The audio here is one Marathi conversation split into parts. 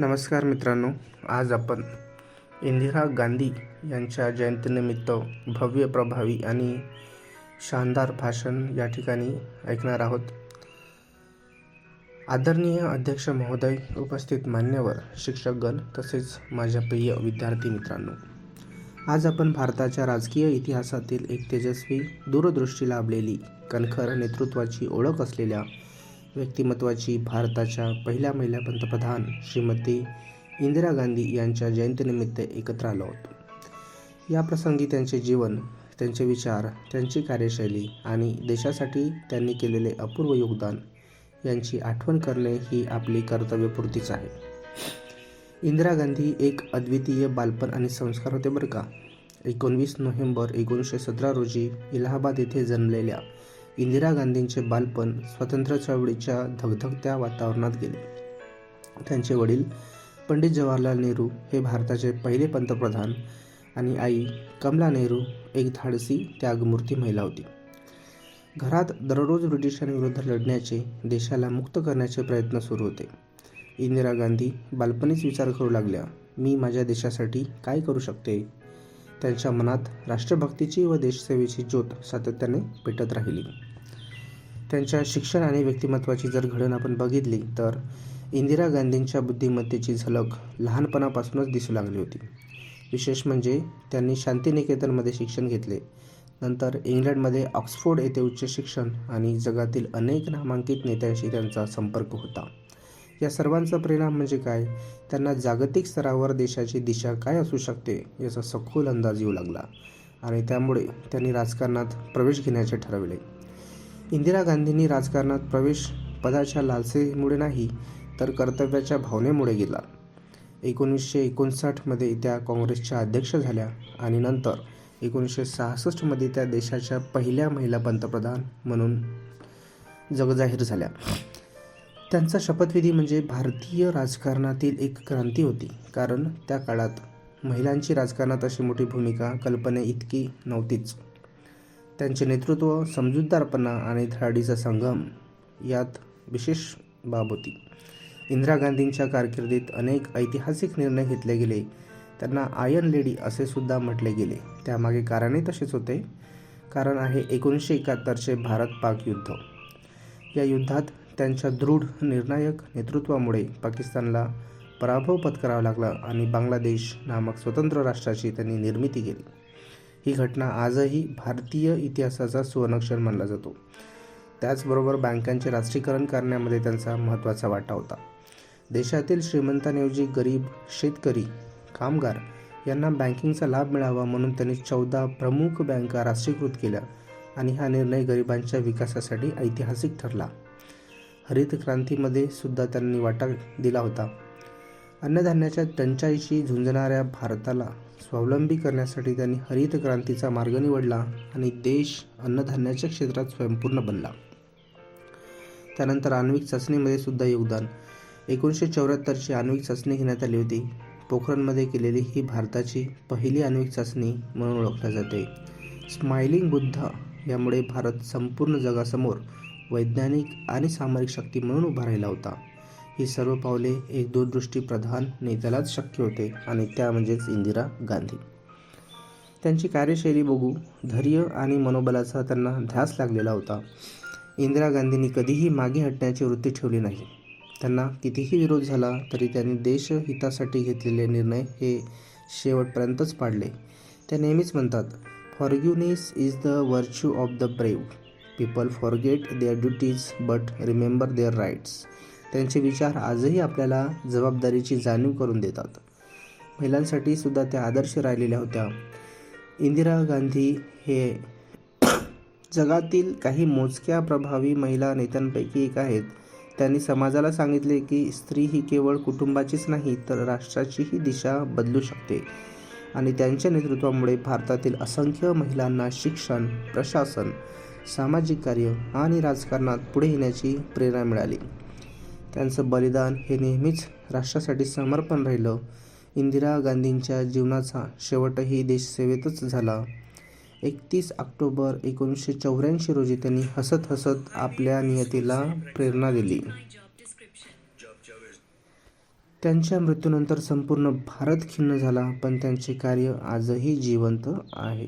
नमस्कार मित्रांनो आज आपण इंदिरा गांधी यांच्या जयंतीनिमित्त भव्य प्रभावी आणि शानदार भाषण या ठिकाणी ऐकणार आहोत. आदरणीय अध्यक्ष महोदय उपस्थित मान्यवर शिक्षकगण तसेच माझ्या प्रिय विद्यार्थी मित्रांनो आज आपण भारताच्या राजकीय इतिहासातील एक तेजस्वी दूरदृष्टी लाभलेली कणखर नेतृत्वाची ओळख असलेल्या व्यक्तिमत्वाची भारताच्या पहिल्या महिला पंतप्रधान श्रीमती इंदिरा गांधी यांच्या जयंतीनिमित्त एकत्र आलो होतो. या प्रसंगी त्यांचे जीवन त्यांचे विचार त्यांची कार्यशैली आणि देशासाठी त्यांनी केलेले अपूर्व योगदान यांची आठवण करणे ही आपली कर्तव्यपूर्तीच आहे. इंदिरा गांधी एक अद्वितीय बालपण आणि संस्कार होते बरं का? एकोणवीस नोव्हेंबर एकोणीसशे सतरा रोजी इलाहाबाद येथे जन्मलेल्या इंदिरा गांधींचे बालपण स्वतंत्र चळवळीच्या धगधगत्या वातावरणात गेले. त्यांचे वडील पंडित जवाहरलाल नेहरू हे भारताचे पहिले पंतप्रधान आणि आई कमला नेहरू एक धाडसी त्यागमूर्ती महिला होती. घरात दररोज ब्रिटिशांविरुद्ध लढण्याचे देशाला मुक्त करण्याचे प्रयत्न सुरू होते. इंदिरा गांधी बालपणीच विचार करू लागल्या मी माझ्या देशासाठी काय करू शकते? त्यांच्या मनात राष्ट्रभक्तीची व देशसेवेची ज्योत सातत्याने पेटत राहिली. त्यांच्या शिक्षण आणि व्यक्तिमत्वाची जर घडण आपण बघितली तर इंदिरा गांधींच्या बुद्धिमत्तेची झलक लहानपणापासूनच दिसू लागली होती. विशेष म्हणजे त्यांनी शांतिनिकेतनमध्ये शिक्षण घेतले. नंतर इंग्लंडमध्ये ऑक्सफोर्ड येथे उच्च शिक्षण आणि जगातील अनेक नामांकित नेत्यांशी त्यांचा संपर्क होता. या सर्वांचा परिणाम म्हणजे काय? त्यांना जागतिक स्तरावर देशाची दिशा काय असू शकते याचा सखोल अंदाज येऊ लागला आणि त्यामुळे त्यांनी राजकारणात प्रवेश घेण्याचे ठरवले. इंदिरा गांधींनी राजकारणात प्रवेश पदाच्या लालसेमुळे नाही तर कर्तव्याच्या भावनेमुळे गेला एकोणीसशे एकोणसाठमध्ये त्या काँग्रेसच्या अध्यक्ष झाल्या आणि नंतर एकोणीसशे सहासष्टमध्ये त्या देशाच्या पहिल्या महिला पंतप्रधान म्हणून जगजाहीर झाल्या. त्यांचा शपथविधी म्हणजे भारतीय राजकारणातील एक क्रांती होती. कारण त्या काळात महिलांची राजकारणात अशी मोठी भूमिका कल्पने इतकी नव्हतीच. त्यांचे नेतृत्व समजूतदारपणा आणि धडाडीचा संगम यात विशेष बाब होती. इंदिरा गांधींच्या कारकिर्दीत अनेक ऐतिहासिक निर्णय घेतले गेले. त्यांना आयन लेडी असे सुद्धा म्हटले गेले. त्यामागे कारणही तसेच होते. कारण आहे एकोणीसशे एकाहत्तरचे भारत पाक युद्ध. या युद्धात त्यांच्या दृढ निर्णायक नेतृत्वामुळे पाकिस्तानला पराभव पत्करावा लागला आणि बांगलादेश नामक स्वतंत्र राष्ट्राची त्यांनी निर्मिती केली. ही घटना आजही भारतीय इतिहासाचा सुवर्णक्षर मानला जातो. त्याचबरोबर बँकांचे राष्ट्रीयकरण करण्यामध्ये त्यांचा महत्त्वाचा वाटा होता. देशातील श्रीमंतांऐवजी गरीब शेतकरी कामगार यांना बँकिंगचा लाभ मिळावा म्हणून त्यांनी चौदा प्रमुख बँका राष्ट्रीयकृत केल्या आणि हा निर्णय गरिबांच्या विकासासाठी ऐतिहासिक ठरला. हरित क्रांतीमध्ये सुद्धा त्यांनी वाटा दिला होता. अन्नधान्याच्या टंचाईशी झुंजणाऱ्या भारताला स्वावलंबी करण्यासाठी त्यांनी हरित क्रांतीचा मार्ग निवडला आणि देश अन्नधान्याच्या क्षेत्रात स्वयंपूर्ण बनला. त्यानंतर आण्विक चाचणीमध्ये सुद्धा योगदान. एकोणीसशे चौऱ्याहत्तरची आण्विक चाचणी घेण्यात आली होती. पोखरणमध्ये केलेली ही भारताची पहिली आण्विक चाचणी म्हणून ओळखली जाते. स्माइलिंग बुद्ध यामुळे भारत संपूर्ण जगासमोर वैज्ञानिक आणि सामरिक शक्ती म्हणून उभा राहिला होता. ही सर्व पावले एक दूरदृष्टी प्रधान नेत्यालाच शक्य होते आणि त्या म्हणजेच इंदिरा गांधी. त्यांची कार्यशैली बघू धैर्य आणि मनोबलाचा त्यांना ध्यास लागलेला होता. इंदिरा गांधींनी कधीही मागे हटण्याची वृत्ती ठेवली नाही. त्यांना कितीही विरोध झाला तरी त्यांनी देशहितासाठी घेतलेले निर्णय हे शेवटपर्यंतच पाडले. त्या नेहमीच म्हणतात forgiveness is the virtue of the brave people forget their duties but remember their rights त्यांचे विचार आजही आपल्याला जबाबदारीची जाणीव करून देतात. महिलांसाठी सुद्धा त्या आदर्श राहिलेल्या होत्या. इंदिरा गांधी हे जगातील काही मोजक्या प्रभावी महिला नेत्यांपैकी एक आहेत. त्यांनी समाजाला सांगितले की स्त्री ही केवळ कुटुंबाचीच नाही तर राष्ट्राचीही दिशा बदलू शकते. आणि त्यांच्या नेतृत्वामुळे भारतातील असंख्य महिलांना शिक्षण प्रशासन सामाजिक कार्य आणि राजकारणात पुढे येण्याची प्रेरणा मिळाली. त्यांचं बलिदान हे नेहमीच राष्ट्रासाठी समर्पण राहिलं. इंदिरा गांधींच्या जीवनाचा शेवटही देशसेवेतच झाला. एकतीस ऑक्टोबर एकोणीसशे चौऱ्याऐंशी रोजी त्यांनी हसत हसत आपल्या नियतीला प्रेरणा दिली. त्यांच्या मृत्यूनंतर संपूर्ण भारत खिन्न झाला पण त्यांचे कार्य आजही जिवंत आहे.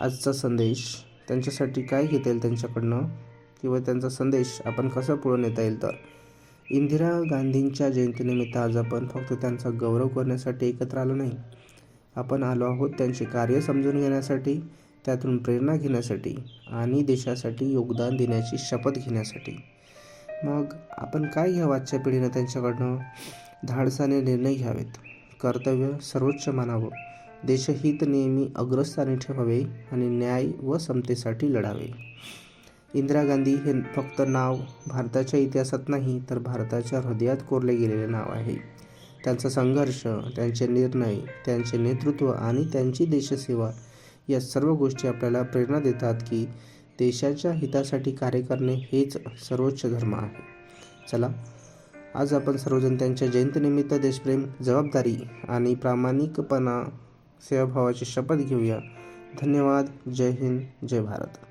आजचा संदेश त्यांच्यासाठी काय घेता येईल त्यांच्याकडनं? किंवा त्यांचा संदेश आपण कसा पुढे नेता येईल तर? इंदिरा गांधींच्या जयंतीनिमित्त आज आपण फक्त त्यांचा गौरव करण्यासाठी एकत्र आलो नाही. आपण आलो आहोत त्यांचे कार्य समजून घेण्यासाठी त्यातून प्रेरणा घेण्यासाठी आणि देशासाठी योगदान देण्याची शपथ घेण्यासाठी. मग आपण काय घ्यावं आजच्या पिढीनं त्यांच्याकडनं? धाडसाने निर्णय घ्यावेत. कर्तव्य सर्वोच्च मानावं. देशहित नेहमी अग्रस्थानी ठेवावे आणि न्याय व समतेसाठी लढावे. इंदिरा गांधी हे फक्त नाव भारताच्या इतिहासात नाही तर भारताच्या हृदयात कोरले गेलेले नाव आहे. त्यांचा संघर्ष त्यांचे निर्णय त्यांचे नेतृत्व आणि त्यांची देशसेवा या सर्व गोष्टी आपल्याला प्रेरणा देतात की देशाच्या हितासाठी कार्य करणे हेच सर्वोच्च धर्म आहे. चला आज आपण सर्वजण त्यांच्या जयंतीनिमित्त देशप्रेम जबाबदारी आणि प्रामाणिकपणा सेवाभावाची शपथ घेऊया. धन्यवाद. जय हिंद. जय भारत.